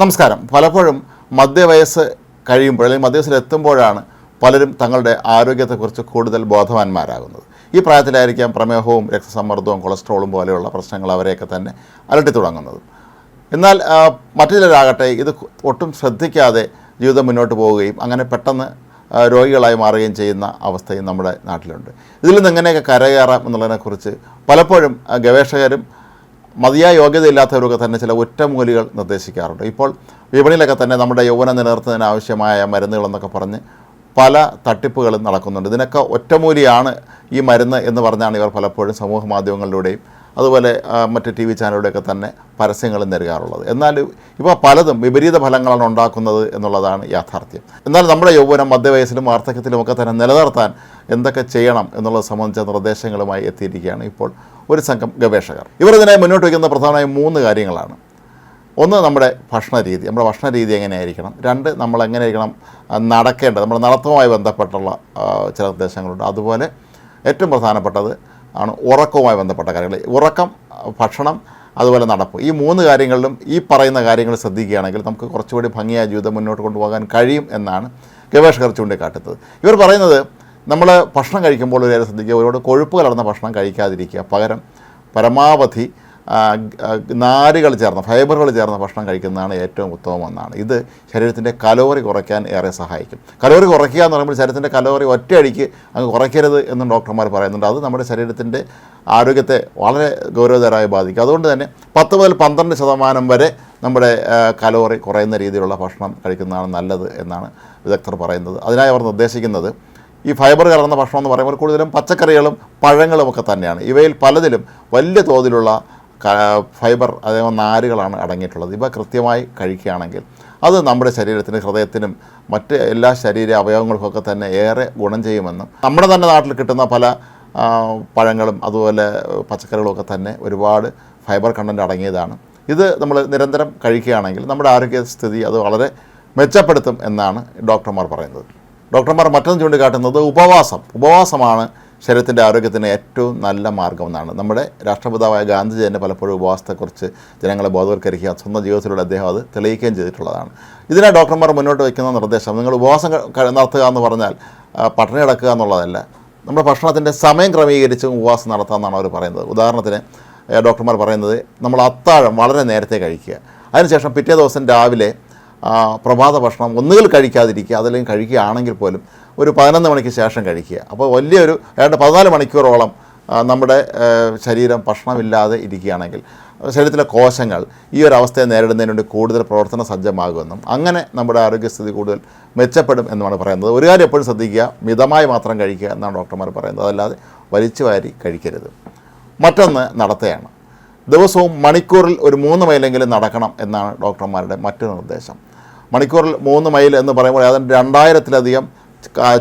നമസ്കാരം. പലപ്പോഴും മധ്യവയസ്സ് കഴിയുമ്പോൾ അല്ലെങ്കിൽ മധ്യവയസ്സിലെത്തുമ്പോഴാണ് പലരും തങ്ങളുടെ ആരോഗ്യത്തെക്കുറിച്ച് കൂടുതൽ ബോധവാന്മാരാകുന്നത്. ഈ പ്രായത്തിലായിരിക്കാം പ്രമേഹവും രക്തസമ്മർദ്ദവും കൊളസ്ട്രോളും പോലെയുള്ള പ്രശ്നങ്ങൾ അവരെയൊക്കെ തന്നെ അലട്ടി തുടങ്ങുന്നത്. എന്നാൽ മറ്റു ചിലരാകട്ടെ ഇത് ഒട്ടും ശ്രദ്ധിക്കാതെ ജീവിതം മുന്നോട്ട് പോവുകയും അങ്ങനെ പെട്ടെന്ന് രോഗികളായി മാറുകയും ചെയ്യുന്ന അവസ്ഥയും നമ്മുടെ നാട്ടിലുണ്ട്. ഇതിൽ നിന്ന് എങ്ങനെയൊക്കെ കരകയറാം എന്നുള്ളതിനെക്കുറിച്ച് പലപ്പോഴും ഗവേഷകരും മതിയായ യോഗ്യതയില്ലാത്തവരൊക്കെ തന്നെ ചില ഒറ്റമൂലികൾ നിർദ്ദേശിക്കാറുണ്ട്. ഇപ്പോൾ വിപണിയിലൊക്കെ തന്നെ നമ്മുടെ യൗവനം നിലനിർത്തുന്നതിന് ആവശ്യമായ മരുന്നുകളെന്നൊക്കെ പറഞ്ഞ് പല തട്ടിപ്പുകളും നടക്കുന്നുണ്ട്. ഇതിനൊക്കെ ഒറ്റമൂലിയാണ് ഈ മരുന്ന് എന്ന് പറഞ്ഞാണ് ഇവർ പലപ്പോഴും സമൂഹ മാധ്യമങ്ങളിലൂടെയും അതുപോലെ മറ്റ് ടി വി ചാനലുകളൊക്കെ തന്നെ പരസ്യങ്ങൾ നൽകാറുള്ളത് എന്നാൽ ഇപ്പോൾ പലതും വിപരീത ഫലങ്ങളാണ് ഉണ്ടാക്കുന്നത് എന്നുള്ളതാണ് യാഥാർത്ഥ്യം. എന്നാൽ നമ്മുടെ യൗവനം മധ്യവയസ്സിലും വാർദ്ധക്യത്തിലും ഒക്കെ തന്നെ നിലനിർത്താൻ എന്തൊക്കെ ചെയ്യണം എന്നുള്ളത് സംബന്ധിച്ച നിർദ്ദേശങ്ങളുമായി എത്തിയിരിക്കുകയാണ് ഇപ്പോൾ ഒരു സംഘം ഗവേഷകർ. ഇവർ ഇതിനെ മുന്നോട്ട് വയ്ക്കുന്ന പ്രധാനമായും മൂന്ന് കാര്യങ്ങളാണ്. ഒന്ന് നമ്മുടെ ഭക്ഷണ രീതി. നമ്മുടെ ഭക്ഷണ രീതി എങ്ങനെയായിരിക്കണം? രണ്ട് നമ്മൾ എങ്ങനെയായിരിക്കണം നടക്കേണ്ടത്? നമ്മുടെ നടത്തവുമായി ബന്ധപ്പെട്ടുള്ള ചില നിർദ്ദേശങ്ങളുണ്ട്. അതുപോലെ ഏറ്റവും പ്രധാനപ്പെട്ടത് ആണ് ഉറക്കവുമായി ബന്ധപ്പെട്ട കാര്യങ്ങൾ. ഉറക്കം ഭക്ഷണം അതുപോലെ നടപ്പ്. ഈ മൂന്ന് കാര്യങ്ങളിലും ഈ പറയുന്ന കാര്യങ്ങൾ ശ്രദ്ധിക്കുകയാണെങ്കിൽ നമുക്ക് കുറച്ചുകൂടി ഭംഗിയായ ജീവിതം മുന്നോട്ട് കൊണ്ടുപോകാൻ കഴിയും എന്നാണ് ഗവേഷകർ ചൂണ്ടിക്കാട്ടുന്നത്. ഇവർ പറയുന്നത് നമ്മൾ ഭക്ഷണം കഴിക്കുമ്പോൾ ഒരു ശ്രദ്ധിക്കുക ഒരുപാട് കൊഴുപ്പ് കലർന്ന ഭക്ഷണം കഴിക്കാതിരിക്കുക. പകരം പരമാവധി നാരുകൾ ചേർന്ന ഫൈബറുകൾ ചേർന്ന ഭക്ഷണം കഴിക്കുന്നതാണ് ഏറ്റവും ഉത്തമമെന്നാണ് ഇത് ശരീരത്തിന്റെ കലോറി കുറയ്ക്കാൻ ഏറെ സഹായിക്കും. കലോറി കുറയ്ക്കുക എന്ന് പറയുമ്പോൾ ശരീരത്തിന്റെ കലോറി ഒറ്റയടിക്ക് അങ്ങ് കുറയ്ക്കരുത് എന്നും ഡോക്ടർമാർ പറയുന്നുണ്ട്. അത് നമ്മുടെ ശരീരത്തിന്റെ ആരോഗ്യത്തെ വളരെ ഗൗരവതരമായി ബാധിക്കും. അതുകൊണ്ട് തന്നെ പത്ത് മുതൽ പന്ത്രണ്ട് ശതമാനം വരെ നമ്മുടെ കലോറി കുറയുന്ന രീതിയിലുള്ള ഭക്ഷണം കഴിക്കുന്നതാണ് നല്ലത് എന്നാണ് വിദഗ്ധർ പറയുന്നത്. അതിനായി അവർ നിർദ്ദേശിക്കുന്നത് ഈ ഫൈബർ കലർന്ന ഭക്ഷണം എന്ന് പറയുമ്പോൾ കൂടുതലും പച്ചക്കറികളും പഴങ്ങളും ഒക്കെ തന്നെയാണ്. ഇവയിൽ പലതിലും വലിയ തോതിലുള്ള ഫൈബർ അതേപോലെ നാരുകളാണ് അടങ്ങിയിട്ടുള്ളത്. ഇവ കൃത്യമായി കഴിക്കുകയാണെങ്കിൽ അത് നമ്മുടെ ശരീരത്തിന് ഹൃദയത്തിനും മറ്റ് എല്ലാ ശരീര അവയവങ്ങൾക്കൊക്കെ തന്നെ ഏറെ ഗുണം ചെയ്യുമെന്നും നമ്മുടെ തന്നെ നാട്ടിൽ കിട്ടുന്ന പല പഴങ്ങളും അതുപോലെ പച്ചക്കറികളൊക്കെ തന്നെ ഒരുപാട് ഫൈബർ കണ്ടന്റ് അടങ്ങിയതാണ്. ഇത് നമ്മൾ നിരന്തരം കഴിക്കുകയാണെങ്കിൽ നമ്മുടെ ആരോഗ്യസ്ഥിതി അത് വളരെ മെച്ചപ്പെടുത്തും എന്നാണ് ഡോക്ടർമാർ പറയുന്നത്. ഡോക്ടർമാർ മറ്റൊന്ന് ചൂണ്ടിക്കാട്ടുന്നത് ഉപവാസം. ഉപവാസമാണ് ശരീരത്തിന്റെ ആരോഗ്യത്തിന് ഏറ്റവും നല്ല മാർഗം എന്നാണ് നമ്മുടെ രാഷ്ട്രപിതാവായ ഗാന്ധിജി തന്നെ പലപ്പോഴും ഉപവാസത്തെക്കുറിച്ച് ജനങ്ങളെ ബോധവൽക്കരിക്കുക സ്വന്തം ജീവിതത്തിലൂടെ അദ്ദേഹം അത് തെളിയിക്കുകയും ചെയ്തിട്ടുള്ളതാണ്. ഇതിനെ ഡോക്ടർമാർ മുന്നോട്ട് വയ്ക്കുന്ന നിർദ്ദേശം നിങ്ങൾ ഉപവാസം നടത്തുക എന്ന് പറഞ്ഞാൽ പട്ടണി കിടക്കുക എന്നുള്ളതല്ല. നമ്മുടെ ഭക്ഷണത്തിന്റെ സമയം ക്രമീകരിച്ച് ഉപവാസം നടത്താമെന്നാണ് അവർ പറയുന്നത്. ഉദാഹരണത്തിന് ഡോക്ടർമാർ പറയുന്നത് നമ്മൾ അത്താഴം വളരെ നേരത്തെ കഴിക്കുക. അതിനുശേഷം പിറ്റേ ദിവസം രാവിലെ പ്രഭാത ഭക്ഷണം ഒന്നുകിൽ കഴിക്കാതിരിക്കുക അതല്ലെങ്കിൽ കഴിക്കുകയാണെങ്കിൽ പോലും ഒരു പതിനൊന്ന് മണിക്ക് ശേഷം കഴിക്കുക. അപ്പോൾ വലിയൊരു ഏതാണ്ട് പതിനാല് മണിക്കൂറോളം നമ്മുടെ ശരീരം ഭക്ഷണമില്ലാതെ ഇരിക്കുകയാണെങ്കിൽ ശരീരത്തിലെ കോശങ്ങൾ ഈ ഒരു അവസ്ഥയെ നേരിടുന്നതിന് വേണ്ടി കൂടുതൽ പ്രവർത്തന സജ്ജമാകുമെന്നും അങ്ങനെ നമ്മുടെ ആരോഗ്യസ്ഥിതി കൂടുതൽ മെച്ചപ്പെടും എന്നുമാണ് പറയുന്നത്. ഒരു കാര്യം എപ്പോഴും ശ്രദ്ധിക്കുക മിതമായി മാത്രം കഴിക്കുക എന്നാണ് ഡോക്ടർമാർ പറയുന്നത്. അതല്ലാതെ വലിച്ചു വാരി കഴിക്കരുത്. മറ്റൊന്ന് നടത്തയാണ്. ദിവസവും മണിക്കൂറിൽ ഒരു മൂന്ന് മൈലെങ്കിലും നടക്കണം എന്നാണ് ഡോക്ടർമാരുടെ മറ്റൊരു നിർദ്ദേശം. മണിക്കൂറിൽ മൂന്ന് മൈൽ എന്ന് പറയുമ്പോൾ ഏതാണ്ട് രണ്ടായിരത്തിലധികം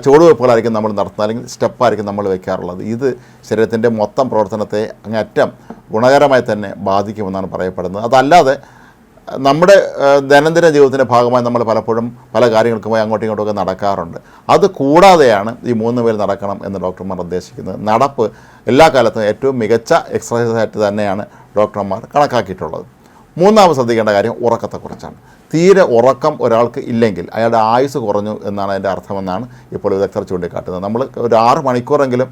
ചുവടുവയ്പ്പുകളായിരിക്കും നമ്മൾ നടത്തുന്നത് അല്ലെങ്കിൽ സ്റ്റെപ്പായിരിക്കും നമ്മൾ വയ്ക്കാറുള്ളത്. ഇത് ശരീരത്തിന്റെ മൊത്തം പ്രവർത്തനത്തെ അങ്ങേറ്റം ഗുണകരമായി തന്നെ ബാധിക്കുമെന്നാണ് പറയപ്പെടുന്നത്. അതല്ലാതെ നമ്മുടെ ദൈനംദിന ജീവിതത്തിന്റെ ഭാഗമായി നമ്മൾ പലപ്പോഴും പല കാര്യങ്ങൾക്കുമായി അങ്ങോട്ടും ഇങ്ങോട്ടുമൊക്കെ നടക്കാറുണ്ട്. അത് കൂടാതെയാണ് ഈ മൂന്ന് പേര് നടക്കണം എന്ന് ഡോക്ടർമാർ നിർദ്ദേശിക്കുന്നത് നടപ്പ് എല്ലാ കാലത്തും ഏറ്റവും മികച്ച എക്സസൈസ് ആയിട്ട് തന്നെയാണ് ഡോക്ടർമാർ കണക്കാക്കിയിട്ടുള്ളത്. മൂന്നാമത് ശ്രദ്ധിക്കേണ്ട കാര്യം ഉറക്കത്തെക്കുറിച്ചാണ്. തീരെ ഉറക്കം ഒരാൾക്ക് ഇല്ലെങ്കിൽ അയാളുടെ ആയുസ് കുറഞ്ഞു എന്നാണ് അതിന്റെ അർത്ഥമെന്നാണ് ഇപ്പോൾ വിദഗ്ധർ ചൂണ്ടിക്കാട്ടുന്നത്. നമ്മൾ ഒരു ആറ് മണിക്കൂറെങ്കിലും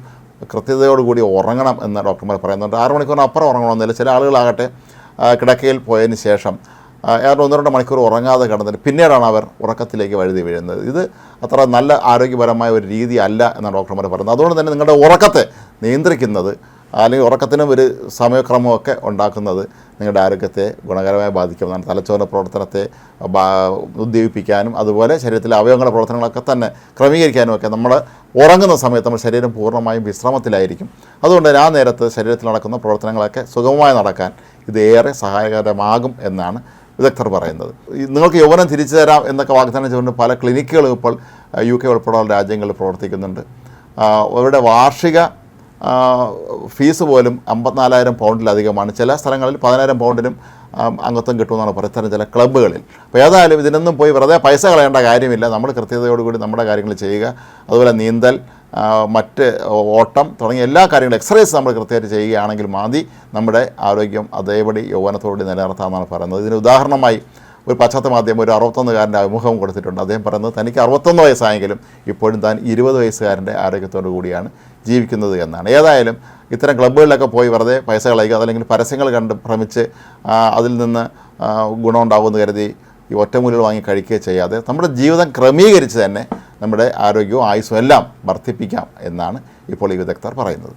കൃത്യതയോടുകൂടി ഉറങ്ങണം എന്ന് ഡോക്ടർമാർ പറയുന്നുണ്ട്. ആറ് മണിക്കൂറിന് അപ്പുറം ഉറങ്ങണമെന്നില്ല ചില ആളുകളാകട്ടെ കിടക്കയിൽ പോയതിന് ശേഷം ഏതാണ്ട് ഒന്ന് രണ്ട് മണിക്കൂർ ഉറങ്ങാതെ കിടന്നിട്ട് പിന്നീടാണ് അവർ ഉറക്കത്തിലേക്ക് വഴുതി വീഴുന്നത്. ഇത് അത്ര നല്ല ആരോഗ്യപരമായ ഒരു രീതി അല്ല എന്നാണ് ഡോക്ടർമാർ പറയുന്നത് അതുകൊണ്ട് തന്നെ നിങ്ങളുടെ ഉറക്കത്തെ നിയന്ത്രിക്കുന്നത് അല്ലെങ്കിൽ ഉറക്കത്തിനും ഒരു സമയക്രമമൊക്കെ ഉണ്ടാക്കുന്നത് നിങ്ങളുടെ ആരോഗ്യത്തെ ഗുണകരമായി ബാധിക്കുന്നതാണ് തലച്ചോറിന്റെ പ്രവർത്തനത്തെ ഉദ്ദീപിപ്പിക്കാനും അതുപോലെ ശരീരത്തിലെ അവയവങ്ങളുടെ പ്രവർത്തനങ്ങളൊക്കെ തന്നെ ക്രമീകരിക്കാനും ഒക്കെ നമ്മൾ ഉറങ്ങുന്ന സമയത്ത് നമ്മുടെ ശരീരം പൂർണമായും വിശ്രമത്തിലായിരിക്കും. അതുകൊണ്ട് ആ നേരത്ത് ശരീരത്തിൽ നടക്കുന്ന പ്രവർത്തനങ്ങളൊക്കെ സുഗമമായി നടക്കാൻ ഇത് ഏറെ സഹായകരമാകും എന്നാണ് വിദഗ്ധർ പറയുന്നത്. നിങ്ങൾക്ക് യൗവനം തിരിച്ചു തരാം എന്നൊക്കെ വാഗ്ദാനം ചെയ്തുകൊണ്ട് പല ക്ലിനിക്കുകളും ഇപ്പോൾ യു കെ ഉൾപ്പെടെയുള്ള രാജ്യങ്ങളിൽ പ്രവർത്തിക്കുന്നുണ്ട്. അവരുടെ വാർഷിക ഫീസ് പോലും അമ്പത്തിനാലായിരം പൗണ്ടിലധികമാണ്. ചില സ്ഥലങ്ങളിൽ പതിനായിരം പൗണ്ടിനും അംഗത്വം കിട്ടുമെന്നാണ് പറയുന്നത്. ചില ക്ലബ്ബുകളിൽ. അപ്പോൾ ഏതായാലും ഇതിനൊന്നും പോയി വെറുതെ പൈസ കളയേണ്ട കാര്യമില്ല. നമ്മൾ കൃത്യതയോടുകൂടി നമ്മുടെ കാര്യങ്ങൾ ചെയ്യുക. അതുപോലെ നീന്തൽ മറ്റ് ഓട്ടം തുടങ്ങിയ എല്ലാ കാര്യങ്ങളും എക്സസൈസ് നമ്മൾ കൃത്യമായിട്ട് ചെയ്യുകയാണെങ്കിൽ മതി. നമ്മുടെ ആരോഗ്യം അതേപടി യൗവനത്തോടുകൂടി നിലനിർത്താമെന്നാണ് പറയുന്നത്. ഇതിന് ഉദാഹരണമായി ഒരു പശ്ചാത്തല മാധ്യമം ഒരു അറുപത്തൊന്നുകാരന്റെ അഭിമുഖം കൊടുത്തിട്ടുണ്ട്. അദ്ദേഹം പറയുന്നത് തനിക്ക് അറുപത്തൊന്ന് വയസ്സായെങ്കിലും ഇപ്പോഴും താൻ ഇരുപത് വയസ്സുകാരന്റെ ആരോഗ്യത്തോടു കൂടിയാണ് ജീവിക്കുന്നത് എന്നാണ്. ഏതായാലും ഇത്തരം ക്ലബ്ബുകളിലൊക്കെ പോയി വെറുതെ പൈസ കളയുക അതല്ലെങ്കിൽ പരസ്യങ്ങൾ കണ്ട് ഭ്രമിച്ച് അതിൽ നിന്ന് ഗുണമുണ്ടാകുമെന്ന് കരുതി ഈ ഒറ്റമൂലികൾ വാങ്ങി കഴിക്കുകയോ ചെയ്യാതെ നമ്മുടെ ജീവിതം ക്രമീകരിച്ച് തന്നെ നമ്മുടെ ആരോഗ്യവും ആയുസ്സും എല്ലാം വർദ്ധിപ്പിക്കാം എന്നാണ് ഇപ്പോൾ ഈ വിദഗ്ധർ പറയുന്നത്.